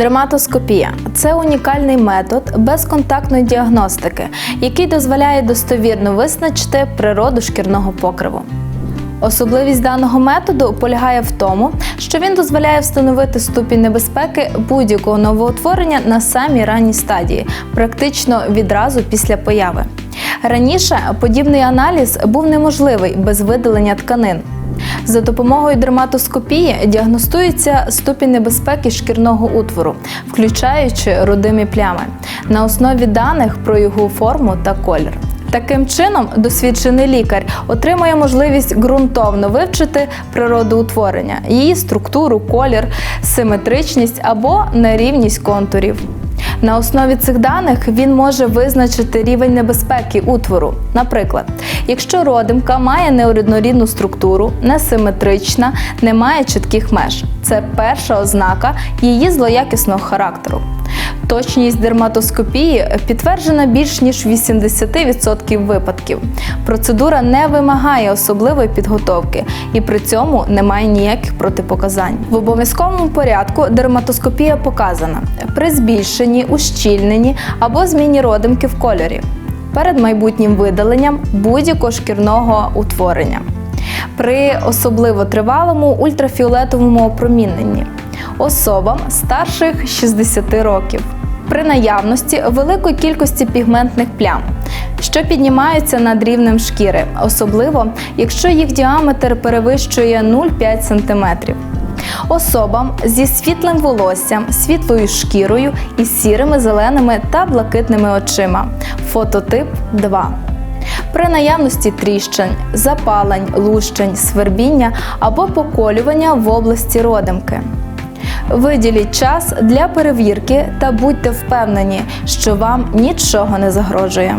Дерматоскопія це унікальний метод безконтактної діагностики, який дозволяє достовірно визначити природу шкірного покриву. Особливість даного методу полягає в тому, що він дозволяє встановити ступінь небезпеки будь-якого новоутворення на самій ранній стадії, практично відразу після появи. Раніше подібний аналіз був неможливий без видалення тканин. За допомогою дерматоскопії діагностується ступінь небезпеки шкірного утвору, включаючи родимі плями, на основі даних про його форму та колір. Таким чином, досвідчений лікар отримує можливість ґрунтовно вивчити природу утворення, її структуру, колір, симетричність або нерівність контурів. На основі цих даних він може визначити рівень небезпеки утвору. Наприклад, якщо родимка має неоріднорідну структуру, несиметрична, не має чітких меж. Це перша ознака її злоякісного характеру. Точність дерматоскопії підтверджена більш ніж 80% випадків. Процедура не вимагає особливої підготовки і при цьому немає ніяких протипоказань. В обов'язковому порядку дерматоскопія показана при збільшенні, ущільненні або зміні родимки в кольорі перед майбутнім видаленням будь-якого шкірного утворення, при особливо тривалому ультрафіолетовому опроміненні особам старших 60 років при наявності великої кількості пігментних плям, що піднімаються над рівнем шкіри, особливо якщо їх діаметр перевищує 0,5 см. Особам зі світлим волоссям, світлою шкірою і сірими, зеленими та блакитними очима. Фототип 2. При наявності тріщин, запалень, лущень, свербіння або поколювання в області родимки. Виділіть час для перевірки та будьте впевнені, що вам нічого не загрожує.